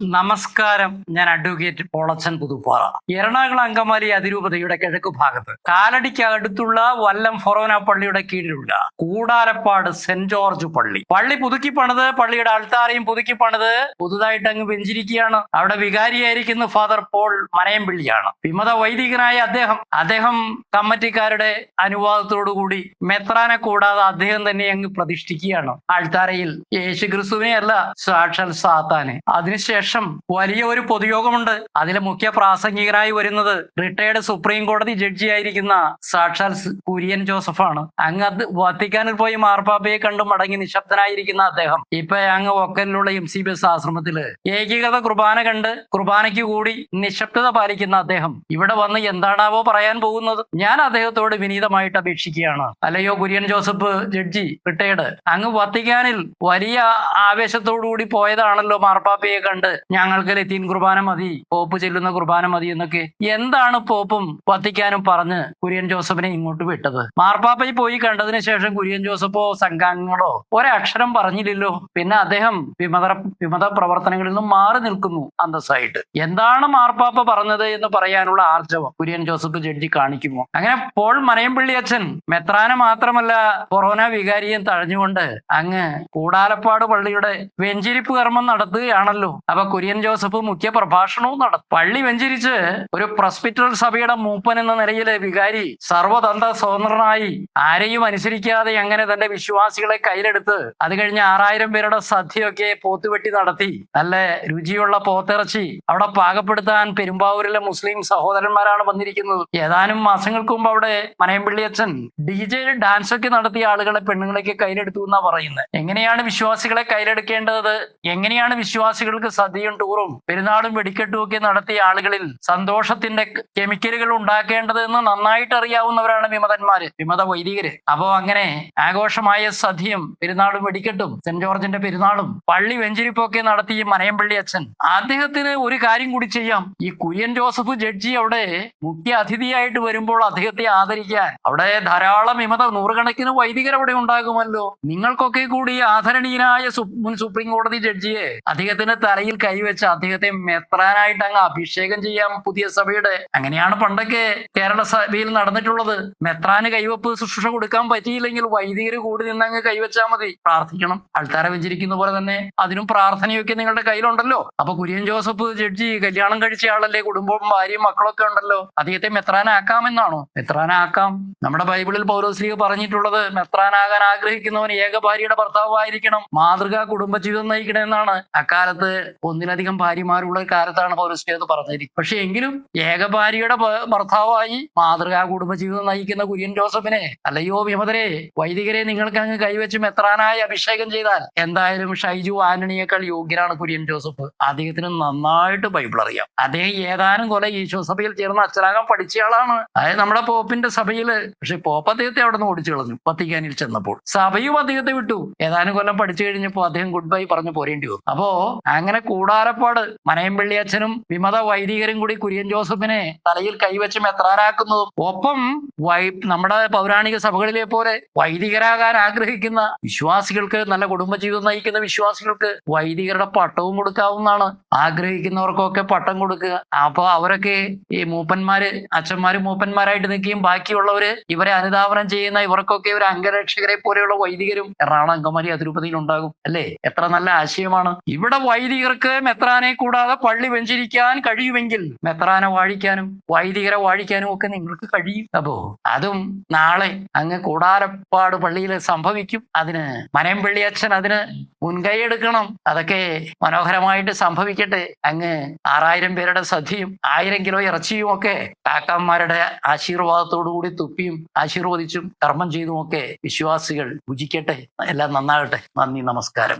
നമസ്കാരം. ഞാൻ അഡ്വക്കേറ്റ് പോളച്ചൻ പുതുപ്പാറ എറണാകുളം അങ്കമാലി അതിരൂപതയുടെ കിഴക്ക് ഭാഗത്ത്. കാലടിക്ക് അടുത്തുള്ള വല്ലം ഫൊറോന പള്ളിയുടെ കീഴിലുള്ള കൂടാരപ്പാട് സെന്റ് ജോർജ് പള്ളി. പള്ളി പുതുക്കി പണിത് പള്ളിയുടെ അൾത്താറയും പുതുക്കി പണിത് പുതുതായിട്ട് അങ്ങ് വെഞ്ചിരിക്കുകയാണ് അവിടെ വികാരിയായിരിക്കുന്ന ഫാദർ പോൾ മനയംപിള്ളിയാണ് വിമത വൈദികനായ അദ്ദേഹം അദ്ദേഹം കമ്മിറ്റിക്കാരുടെ അനുവാദത്തോടുകൂടി മെത്രാനെ കൂടാതെ അദ്ദേഹം തന്നെ അങ്ങ് പ്രതിഷ്ഠിക്കുകയാണ്. ആൾത്താരയിൽ യേശു ക്രിസ്തുവിനെ അല്ല സാക്ഷാൽ സാത്താനെ. അതിനുശേഷം വലിയ ഒരു പൊതുയോഗമുണ്ട്. അതിലെ മുഖ്യ പ്രാസംഗികരായി വരുന്നത് റിട്ടയർഡ് സുപ്രീം കോടതി ജഡ്ജി ആയിരിക്കുന്ന സാക്ഷാൽ കുര്യൻ ജോസഫാണ്. അങ്ങ് വത്തിക്കാനിൽ പോയി മാർപ്പാപ്പയെ കണ്ടു മടങ്ങി നിശബ്ദനായിരിക്കുന്ന അദ്ദേഹം. ഇപ്പൊ അങ്ങ് ഒക്കലിലുള്ള എം സി ബി എസ് ആശ്രമത്തിൽ ഏകീകൃത കുർബാന കണ്ട് കുർബാനയ്ക്ക് കൂടി നിശബ്ദത പാലിക്കുന്ന അദ്ദേഹം ഇവിടെ വന്ന് എന്താണാവോ പറയാൻ പോകുന്നത് ഞാൻ അദ്ദേഹത്തോട് വിനീതമായിട്ട് അപേക്ഷിക്കുകയാണ്. അല്ലയോ കുര്യൻ ജോസഫ് ജഡ്ജി റിട്ടയർഡ്. അങ്ങ് വത്തിക്കാനിൽ വലിയ ആവേശത്തോടുകൂടി പോയതാണല്ലോ മാർപ്പാപ്പയെ കണ്ട് ഞങ്ങൾക്ക് ലത്തീൻ കുർബാന മതി പോപ്പ് ചെല്ലുന്ന കുർബാന മതി എന്നൊക്കെ എന്താണ് പോപ്പും വത്തിക്കാനും പറഞ്ഞ് കുര്യൻ ജോസഫിനെ ഇങ്ങോട്ട് വിട്ടത്? മാർപ്പാപ്പയിൽ പോയി കണ്ടതിന് ശേഷം കുര്യൻ ജോസഫോ സംഘാംഗങ്ങളോ ഒരക്ഷരം പറഞ്ഞില്ലല്ലോ. പിന്നെ അദ്ദേഹം വിമത വിമത പ്രവർത്തനങ്ങളിൽ നിന്നും മാറി നിൽക്കുന്നു അന്തസ്സായിട്ട്. എന്താണ് മാർപ്പാപ്പ പറഞ്ഞത് എന്ന് പറയാനുള്ള ആർജവം കുര്യൻ ജോസഫ് ജഡ്ജി കാണിക്കുമോ? അങ്ങനെ പോൾ മനയംപള്ളി അച്ഛൻ മെത്രാനെ മാത്രമല്ല കൊറോന വികാരിയും തഴഞ്ഞുകൊണ്ട് അങ്ങ് കൂടാലപ്പാട് പള്ളിയുടെ വെഞ്ചിരിപ്പ് കർമ്മം നടത്തുകയാണല്ലോ. അപ്പൊ കുര്യൻ ജോസഫ് മുഖ്യ പ്രഭാഷണവും നടത്തും പള്ളി വെഞ്ചരിച്ച് ഒരു പ്രസ്പിറ്റൽ സഭയുടെ മൂപ്പൻ എന്ന നിലയിലെ വികാരി സർവതന്ത്ര സ്വതന്ത്രനായി ആരെയും അനുസരിക്കാതെ അങ്ങനെ തന്റെ വിശ്വാസികളെ കയ്യിലെടുത്ത് അത് കഴിഞ്ഞ് ആറായിരം പേരുടെ സദ്യയൊക്കെ പോത്തുവെട്ടി നടത്തി. നല്ല രുചിയുള്ള പോത്തിറച്ചി അവിടെ പാകപ്പെടുത്താൻ പെരുമ്പാവൂരിലെ മുസ്ലിം സഹോദരന്മാരാണ് വന്നിരിക്കുന്നത്. ഏതാനും മാസങ്ങൾക്ക് മുമ്പ് അവിടെ മനയംപിള്ളി അച്ഛൻ ഡി ജെ ഡാൻസ് ഒക്കെ നടത്തിയ ആളുകളെ പെണ്ണുങ്ങളൊക്കെ കയ്യിലെടുത്തു എന്നാ പറയുന്നത്. എങ്ങനെയാണ് വിശ്വാസികളെ കയ്യിലെടുക്കേണ്ടത്? എങ്ങനെയാണ് വിശ്വാസികൾക്ക് സദ്യയും ടൂറും പെരുന്നാളും വെടിക്കെട്ടും ഒക്കെ നടത്തിയ ആളുകളിൽ സന്തോഷത്തിന്റെ കെമിക്കലുകൾ ഉണ്ടാക്കേണ്ടത് എന്ന് നന്നായിട്ട് അറിയാവുന്നവരാണ് വിമതന്മാര് വിമത വൈദികര്. അപ്പോ അങ്ങനെ ആഘോഷമായ സദ്യയും പെരുന്നാളും വെടിക്കെട്ടും സെന്റ് ജോർജിന്റെ പെരുന്നാളും പള്ളി വെഞ്ചരിപ്പൊക്കെ നടത്തിയ മനയംപള്ളി അച്ഛൻ. അദ്ദേഹത്തിന് ഒരു കാര്യം കൂടി ചെയ്യാം. ഈ കുര്യൻ ജോസഫ് ജഡ്ജി അവിടെ മുഖ്യ അതിഥിയായിട്ട് വരുമ്പോൾ അദ്ദേഹത്തെ ആദരിക്കാൻ. അവിടെ ധാരാളം വിമത നൂറുകണക്കിന് വൈദികർ അവിടെ ഉണ്ടാകുമല്ലോ. നിങ്ങൾക്കൊക്കെ കൂടി ആദരണീയനായ മുൻ സുപ്രീം കോടതി ജഡ്ജിയെ അദ്ദേഹത്തിന്റെ തലയിൽ കൈവച്ച് അദ്ദേഹത്തെ മെത്രാനായിട്ട് അങ്ങ് അഭിഷേകം ചെയ്യാം പുതിയ സഭയുടെ. അങ്ങനെയാണ് പണ്ടൊക്കെ കേരള സഭയിൽ നടന്നിട്ടുള്ളത്. മെത്രാന് കൈവപ്പ് ശുശ്രൂഷ കൊടുക്കാൻ പറ്റിയില്ലെങ്കിൽ വൈദികർ കൂടി നിന്ന് അങ്ങ് കൈവച്ചാൽ മതി. പ്രാർത്ഥിക്കണം. അൾത്താര വെഞ്ചിരിക്കുന്ന പോലെ തന്നെ അതിനും പ്രാർത്ഥനയൊക്കെ നിങ്ങളുടെ കയ്യിലുണ്ടല്ലോ. അപ്പൊ കുര്യൻ ജോസഫ് ജഡ്ജി കല്യാണം കഴിച്ച ആളല്ലേ? കുടുംബവും ഭാര്യയും മക്കളൊക്കെ ഉണ്ടല്ലോ. അദ്ദേഹത്തെ മെത്രാനാക്കാമെന്നാണോ? മെത്രാനാക്കാം. നമ്മുടെ ബൈബിളിൽ പൗരോസ്ലിക പറഞ്ഞിട്ടുള്ളത് മെത്രാനാകാൻ ആഗ്രഹിക്കുന്നവൻ ഏക ഭാര്യയുടെ ഭർത്താവായിരിക്കണം. മാതൃകാ കുടുംബജീവിതം നയിക്കണമെന്നാണ്. അക്കാലത്ത് ഒന്നിലധികം ഭാര്യമാരുള്ള കാലത്താണ് അത് പറഞ്ഞത്. പക്ഷെ എങ്കിലും ഏക ഭാര്യയുടെ ഭർത്താവായി മാതൃകാ കുടുംബജീവിതം നയിക്കുന്ന കുര്യൻ ജോസഫിനെ അല്ലയോ വിമതരെ വൈദികരെ നിങ്ങൾക്ക് അങ്ങ് കൈവച്ച് മെത്രാനായി അഭിഷേകം ചെയ്താൽ എന്തായാലും ഷൈജു ആന്റണിയേക്കാൾ യോഗ്യനാണ് കുര്യൻ ജോസഫ്. അദ്ദേഹത്തിന് നന്നായിട്ട് ബൈബിൾ അറിയാം. അദ്ദേഹം ഏതാനും കൊല ഈശോ സഭയിൽ ചേർന്ന് അച്ഛനാകാൻ പഠിച്ചയാളാണ് അതായത് നമ്മുടെ പോപ്പിന്റെ സഭയിൽ പക്ഷെ പോപ്പ് അദ്ദേഹത്തെ അവിടെ നിന്ന് ഓടിച്ചു കളഞ്ഞു വത്തിക്കാനിൽ ചെന്നപ്പോൾ. സഭയും അദ്ദേഹത്തെ വിട്ടു. ഏതാനും കൊല്ലം പഠിച്ചു കഴിഞ്ഞപ്പോൾ അദ്ദേഹം ഗുഡ് ബൈ പറഞ്ഞു പോരേണ്ടി വന്നു. അപ്പോ അങ്ങനെ കൂടാരപ്പാട് മനയംപള്ളി അച്ഛനും വിമത വൈദികരും കൂടി കുര്യൻ ജോസഫിനെ തലയിൽ കൈവച്ച് മെത്രാനാക്കുന്നതും ഒപ്പം വൈ നമ്മുടെ പൗരാണിക സഭകളിലെ പോലെ വൈദികരാകാൻ ആഗ്രഹിക്കുന്ന വിശ്വാസികൾക്ക് നല്ല കുടുംബജീവിതം നയിക്കുന്ന വിശ്വാസികൾക്ക് വൈദികരുടെ പട്ടവും കൊടുക്കാവുന്നതാണ്. ആഗ്രഹിക്കുന്നവർക്കൊക്കെ പട്ടം കൊടുക്കുക. അപ്പൊ അവരൊക്കെ ഈ മൂപ്പന്മാര് അച്ഛന്മാര് മൂപ്പന്മാരായിട്ട് നിൽക്കുകയും ബാക്കിയുള്ളവര് ഇവരെ അനുധാവനം ചെയ്യുന്ന ഇവർക്കൊക്കെ ഒരു അംഗരക്ഷകരെ പോലെയുള്ള വൈദികരും എറണാകുളം അങ്കമാലി അതിരൂപതയിൽ ഉണ്ടാകും അല്ലേ? എത്ര നല്ല ആശയമാണ്. ഇവിടെ വൈദികർക്ക് മെത്രാനെ കൂടാതെ പള്ളി വെഞ്ചരിക്കാൻ കഴിയുമെങ്കിൽ മെത്രാനെ വാഴിക്കാനും വൈദികരെ വാഴിക്കാനും ഒക്കെ നിങ്ങൾക്ക് കഴിയും. അപ്പോ അതും നാളെ അങ്ങ് കൂടാരപ്പാട് പള്ളിയിൽ സംഭവിക്കും. അതിന് മനയംപള്ളി അച്ഛൻ അതിന് മുൻകൈ എടുക്കണം. അതൊക്കെ മനോഹരമായിട്ട് സംഭവിക്കട്ടെ. അങ്ങ് ആറായിരം പേരുടെ സദ്യയും ആയിരം കിലോ ഇറച്ചിയും ഒക്കെ കാക്കന്മാരുടെ ആശീർവാദത്തോടു കൂടി തുപ്പിയും ആശീർവദിച്ചും കർമ്മം ചെയ്തും ഒക്കെ വിശ്വാസികൾ ഭുജിക്കട്ടെ. എല്ലാം നന്നാകട്ടെ. നന്ദി നമസ്കാരം.